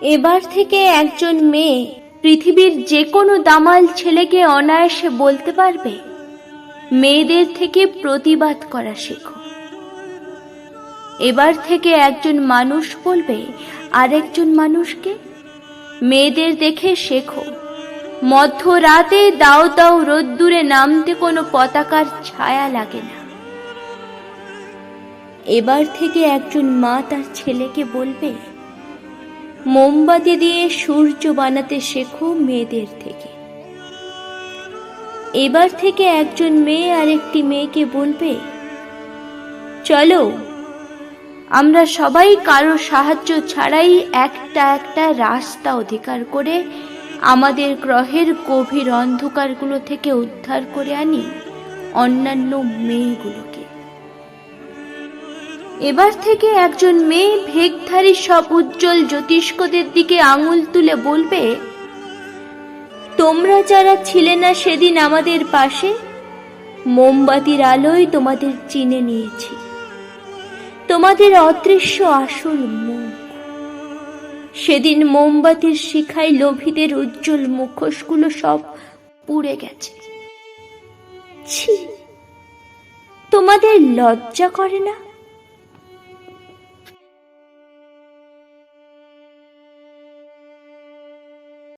এবার থেকে একজন মেয়ে পৃথিবীর যে কোনো দামাল ছেলেকে অনায়াসে বলতে পারবে, মেয়েদের থেকে প্রতিবাদ করা শেখো। এবার থেকে একজন মানুষ বলবে, আরেকজন মানুষকে? মেয়েদের দেখে শেখো, মধ্যরাতে দাও দাও রোদ্দুরে নামতে কোনো পতাকার ছায়া লাগে না। এবার থেকে একজন মা তার ছেলেকে বলবে মোমবাতি দিয়ে সূর্য বানাতে শেখো মেয়েদের থেকে। এবার থেকে একজন মেয়ে আরেকটি মেয়েকে বলবে, চলো, আমরা সবাই কারও সাহায্য ছাড়াই একটা একটা রাস্তা অধিকার করে আমাদের গ্রহের গভীর অন্ধকারগুলো থেকে উদ্ধার করে আনি অন্যান্য মেয়েগুলোকে। এবার থেকে একজন মেয়ে ভেগধারী সব উজ্জ্বল জ্যোতিষ্কদের দিকে আঙুল তুলে বলবে, তোমরা যারা ছিলে না সেদিন আমাদের পাশে, মোমবাতির আলোয় তোমাদের চিনে নিয়েছি। তোমাদের অদৃশ্য আসল মুখ। সেদিন মোমবাতির শিখায় লোভীদের উজ্জ্বল মুখোশগুলো সব পুড়ে গেছে। ছি, তোমাদের লজ্জা করে না?